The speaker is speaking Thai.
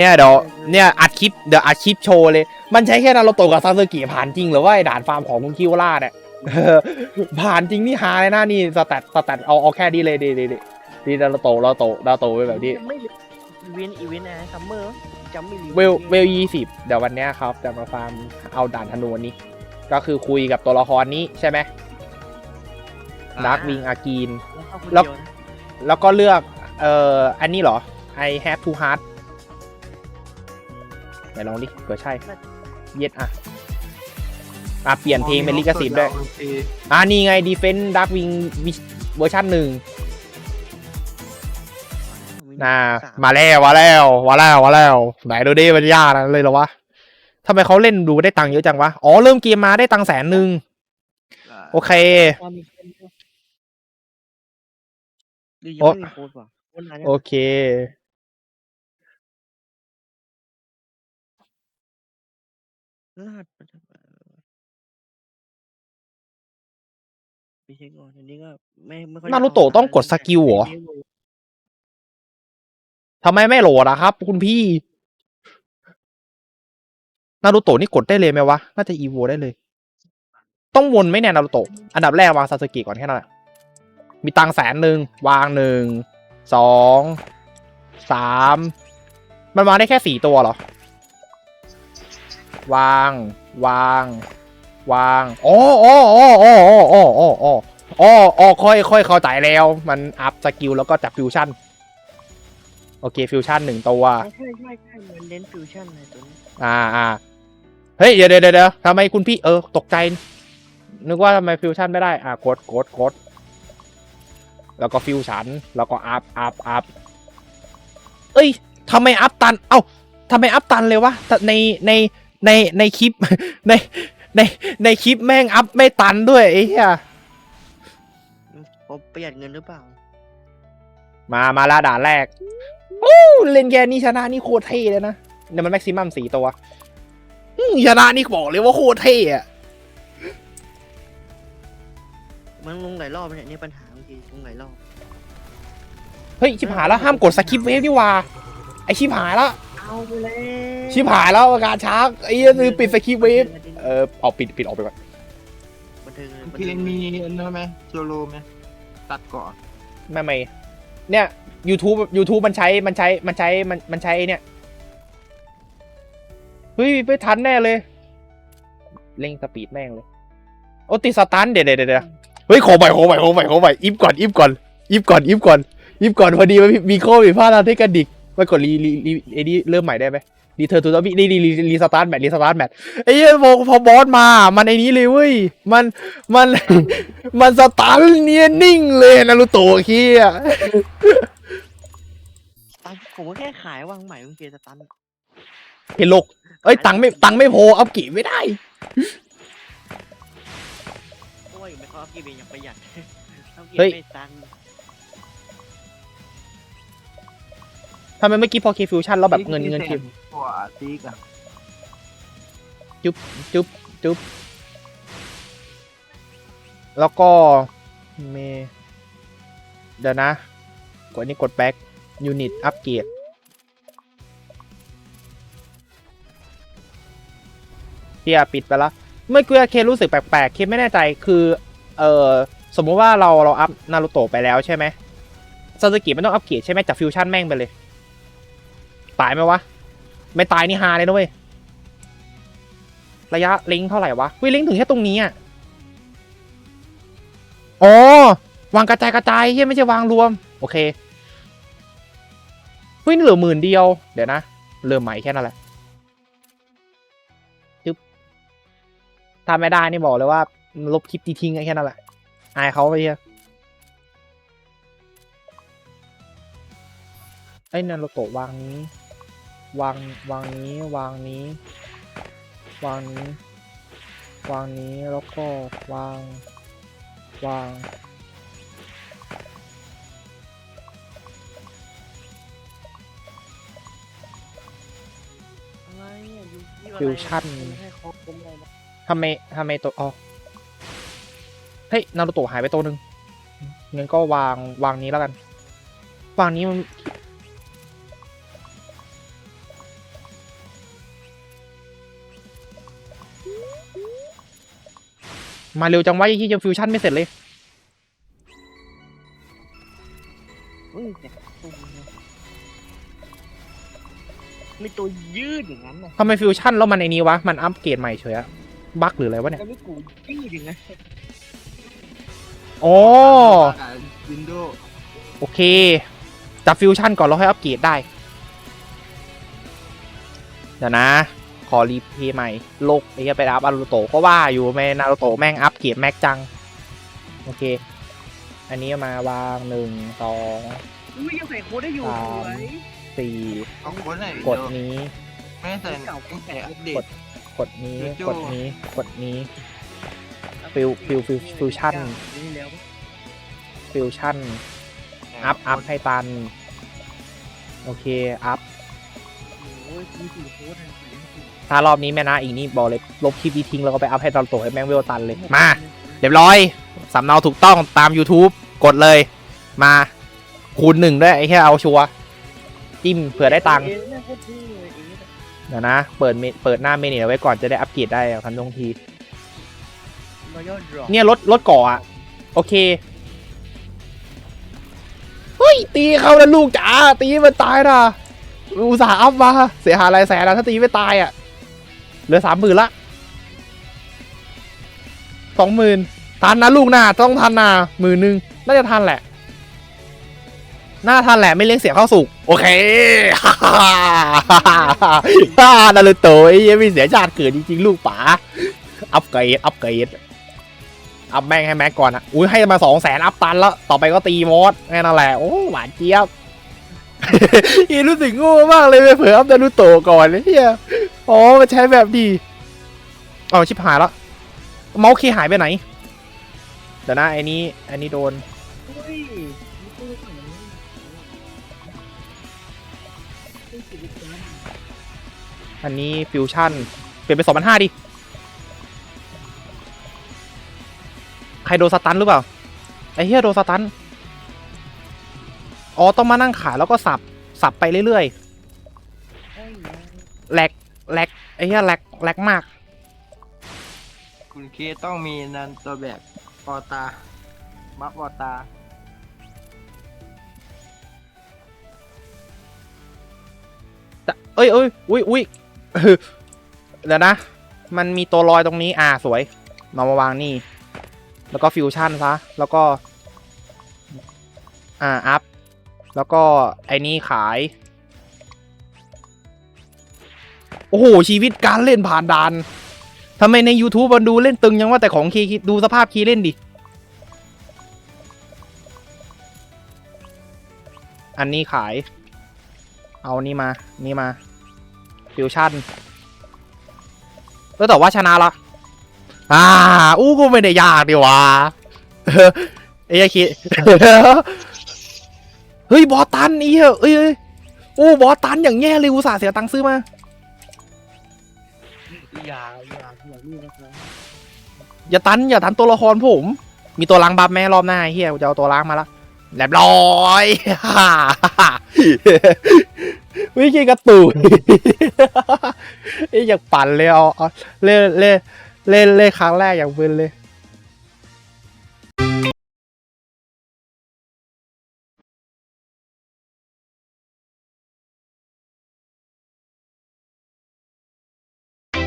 เนี่ยเดี๋ยวเนี่ยอัดคลิปเดี๋ยวอัดคลิปโชว์เลย มันใช้แค่นารูโตะกับซาสึกิผ่านจริงหรือว่าไอ้ด่านฟาร์มของคุณคิวล่าเนี่ยเออผ่านจริงนี่ฮาเลยนะนี่สแตทสแตทเอาเอาแค่ดีเลยดีดีดีดีนารูโตะนารูโตะนารูโตะไปแบบนี้ไม่รู้อีเวนต์อีเวนต์อะไรซัมเมอร์จำไม่รู้เวลเวลยี่สิบเดี๋ยววันเนี้ยครับจะมาฟาร์มเอาด่านธนูอันนี้ ก็คือคุยกับตัวละครนี้ใช่ไหมดาร์กวิงอากีนแล้วเข้าคนแล้วเดียวนะแล้วก็เลือกเอ่ออันนี้เหรอ I have two heart ไหนลองดิเกิดใช่ เย็ดอะอะเปลี่ยนเพลงเป็นลิขสิทธิ์ด้วย อ่านี่ไง Defense Dark Wing เวอร์ชันหนึ่งน่ามาแล้วมาแล้วมาแล้วมาแล้วไหนดูดิมันยากนะเลยเหรอวะทำไมเขาเล่นดูได้ตังค์เยอะจังวะ อ๋อ เริ่มเกมมาได้ตังค์แสนหนึ่งโอเคความมีค นด้วยหรือยังโอ๊ะไม่มีโค้ดว่ะโค้ดนานยังโอเคลาดไปทำไมไปเช็คก่อน อันนี้ก็ไม่ ไม่ค่อยได้นารูโตะเข้ต้องกดสกิลเหรอทำไมไม่โหลดอะครับคุณพี่ นารูโตะนี่กดได้เลยไหมวะ น่าจะอีโวได้เลย ต้องวนไหมเนี่ยนารูโตะ อันดับแรกวางซาสึกิก่อนแค่นั้นแหละ มีตังค์แสนหนึ่งวางหนึ่งสองสามมันวางได้แค่สี่ตัวเหรอ วาง วาง วางอ๋ออ๋ออ๋ออ๋ออ๋ออ๋ออ๋ออ๋ออ๋อค่อยค่อยเข้าใจแล้ว มันอัพสกิลแล้วก็จับฟิวชั่น โอเคฟิวชั่นหนึ่งตัว ใช่ใช่ใช่ใช่มันเน้นฟิวชั่นในตัวนี้อ่าอ่าเฮ้ย เดี๋ยวเดี๋ยวเดี๋ยวทำไมคุณพี่เออ ตกใจ นึกว่าทำไมฟิวชั่นไม่ได้ อ่ากดกดกดแล้วก็ฟิวชั่นแล้วก็อัพอัพอัพเอ้ยทำไมอัพตัน เอ้าทำไมอัพตันเลยวะแต่ในใน ในในคลิปในในในคลิปแม่งอัพไม่ตันด้วยไอ้เหี้ยผมประหยัดเงินหรือเปล่า มามาละด่านแรกโอ้เล่นแกนี่ชนะนี่โคตรเท่เลยนะเนี่ยมันแม็กซิมัมสี่ตัวอืมชนะนี่บอกเลยว่าโคตรเท่อะมันลงหลายรอบเนี่ยนี่ปัญหาบางทีลงหลายรอบ เฮ้ย ชิบหายแล้วห้ามกดสกิปเวฟนี่หว่า ไอชิบหายแล้ว เอาไปเลยชิบหายแล้วการช้าไอ้เหี้ยลืมปิดสกิปเวฟเออเอาปิดปิดออกไปก่อนบันเทิงเลยบันพี่เทิเองงมีอันนั้นไหมโจโลไหมตัดก่อนไม่ไม่เนี่ย YouTube YouTube มันใช้มันใช้มันใช้มันมันใช้เนี่ยเฮ้ยไม่ทันแน่เลยเร่งสปีดแม่งเลยโอ้ติดสตันเดี๋ยวเดี๋ยวเดี๋ยวเฮ้ยขอใหม่ขอใหม่ขอใหม่ขอใหม่อิฟก่อนอิฟก่อนอิฟก่อนอิฟก่อนอิฟก่อนพอดีมันมีข้อผิดพลาดทางเทคนิค ไปกดรีรีรีไอ้นี่เริ่มใหม่ได้ไหมรีเทิร์นทูทรีรีรีรีสตาร์ทแมทรีสตาร์ทแมทไอ้เหี้ยพอพอบอสมา มันไอ้นี้เลยเว้ย มันมันมันสตาร์ทเนียนิ่งเลยนารูโตะขี้อะตันผมก็แค่ขายวางใหม่บางทีสตันเห็นโลกเอ้ยตังค์ไม่ตังค์ไม่พออัพกี่ไม่ได้โอ้ยไม่ค่อยเอากีบเองอย่างประหยัดเอากีบเฮ้ยไม่ตัน ทำไมเมื่อกี้พอเคฟิวชั่นแล้วแบบเงินเงินเคกว่าตีกอะจุ๊บจุ๊บแล้วก็เมเดี๋ยวนะ กดอันนี้กดแบ็กยูนิตอัปเกรดเฮียปิดไปแล้วเมื่อกี้เครู้สึกแปลกๆ เคไม่แน่ใจคือ เออสมมุติว่าเราเราอัพนารูโตะไปแล้วใช่ไหมซาสึกิไม่ต้องอัปเกรดใช่ไหมจากฟิวชั่นแม่งไปเลย ตายไหมวะ ไม่ตายนี่ฮาเลยนะเว้ย ระยะลิงเท่าไหร่วะวิลิงถึงแค่ตรงนี้อะอ๋อวางกระจายกระจายเฮียไม่ใช่วางรวม โอเคเฮ้ยนี่เหลือหมื่นเดียว เดี๋ยวนะเริ่มใหม่แค่นั้นแหละจึ๊บถ้าไม่ได้นี่บอกเลยว่า ลบคลิปทิ้งแค่นั้นแหละ อายเขาไปเฮียไอ้ยนารูโตะวางนี้ วางวางนี้วางนี้ วางนี้ วางนี้แล้วก็วาง วาง อะไรเนี่ยยูที่อะไรฟิวชั่นไม่ให้ครบผมเลยนะทำไมทำไมตัวอ๋อเฮ้ยนารูโตะหายไปตัวหนึ่งงั้นก็วางวางนี้แล้วกัน วางนี้มัน มาเร็วจังวะยี่จะฟิวชั่นไม่เสร็จเลยเฮ้ยแต่ตัวเนี่ยไม่ตัวยืดอย่างนั้นนะทำไมฟิวชั่นแล้วมันไอ้นี้วะ มันอัปเกรดใหม่เฉยอะบั๊กหรืออะไรวะเนี่ย แล้วไม่กูยืดอย่างนั้นอ๋อวินโดว์โอเค จับฟิวชั่นก่อนแล้วค่อยอัปเกรดได้ เดี๋ยวนะ ขอรีเพย์ใหม่โลกไอ้เหี้ยไปอัพอารูโตะก็ว่าอยู่แม่นารูโตะแม่งอัปเกรดแม็กจัง โอเค อันนี้มาวางหนึ่งสองอุ้ยยังใส่โค้ดได้อยู่สามสวยสี่เอาโค้ดไหนวินกดโดว์นี้ ไม่ใส่ตั้งแต่อัปเดตกดนี้เดี๋ยวโจ้กดนี้กดนี้ฟิวฟิวฟิวฟิวชั่นนี่แล้วฟิวชั่นอัพอัพให้ตัน โอเค อัพโอ้ยมีสี่โค้ดเลย ถ้ารอบนี้แม่นะอีกนี่บอกเลยลบคลิปนี้ทิ้งแล้วก็ไปอัพให้ตอนโตให้แม่งเวลตันเลยมาเรียบร้อยสำเนาถูกต้องตาม YouTube กดเลยมาคูณหนึ่งด้วยไอ้แค่เอาชัวจิ้มเผื่อได้ตังค์เอ๊ะน่าโคตรเท่เลยเอ๊ะเดี๋ยวนะ เปิดเปิดหน้าเมนูไว้ก่อนจะได้อัปเกรดได้ทันทงที เนี่ยรถรถก่ออะโอเคเฮ้ยตีเขาแล้วลูกจ๋าตีมันตายนะ อุตส่าห์อัพมาเสียหายหลายแสนแล้วถ้าตีไม่ตายอะเหลือสามหมื่นละสองหมื่นทันนะลูกหน้าต้องทันนะหมื่นหนึ่งน่าจะทันแหละน่าทันแหละไม่เลี้ยงเสียเข้าสุก โอเคฮ่าฮ่าฮ่านารูโตะไอ้เหี้ยังม่เสียชาติเกิดจริงๆลูกป๋าอัปเกรดอัปเกรดอัพแม่งให้แม็กก่อนอะอุ้ยให้มาสองแสนอัพตันแล้ว ต่อไปก็ตีมอสแค่นั้นแหละ โอ้หวานเจี๊ยบ อีรู้สึกโง่มากเลยไปเผลออัพดารุโตก่อนเลยเฮียอ๋อมันใช้แบบดีเอาชิบหายล้วเมาส์คีย์หายไปไหนเดี๋ยวนะไอ้นี้อันนี้โดนอันนี้ฟิวชั่น เปลี่ยนเป็นสองพันห้าดิ ใครโดนสตันหรือเปล่า ไอ้เฮียโดนสตัน อ๋อต้องมานั่งขายแล้วก็สับสับไปเรื่อยเอ้ยๆแหลกแหลกไอ้เฮียแหลกแหลกมาก คุณเคต้องมีนันตัวแบบปอตา มัฟปอตา แต่เอ้ยเอ้ยอุ้ยอุ้ยเดี๋ยวนะ มันมีตัวลอยตรงนี้อ่าสวย มามาวางนี่ แล้วก็ฟิวชั่นซะ แล้วก็ อ่า อัพ แล้วก็ไอ้นี่ขาย โอ้โห ชีวิตการเล่นผ่านด่านทำไมใน YouTube มันดูเล่นตึงยังว่าแต่ของคีดูสภาพคีเล่นดิ อันนี้ขาย เอานี่มา นี่มา ฟิวชั่นเออแต่ว่าชนะละอ่า อู้กูไม่ได้ยากดีวะเออไอ้ยคิด เฮ้ยบอสตันนี่เหรอเอ้ยเอ้ยโอ้บอสตันอย่างแย่เลยอุตส่าห์เสียตังค์ซื้อมาอย่าอย่าอย่านี่นะครับอย่าตันอย่าตันตัวละครผม มีตัวล้างบัฟแม่รอบหน้าไอ้เฮียกูจะเอาตัวล้างมาละเรียบร้อยวิธีกระตุนไอ้ยอยากปั่นเลยเอาเอาเล่นเล่นเล่นเล่นครั้งแรกอย่างเบินเลย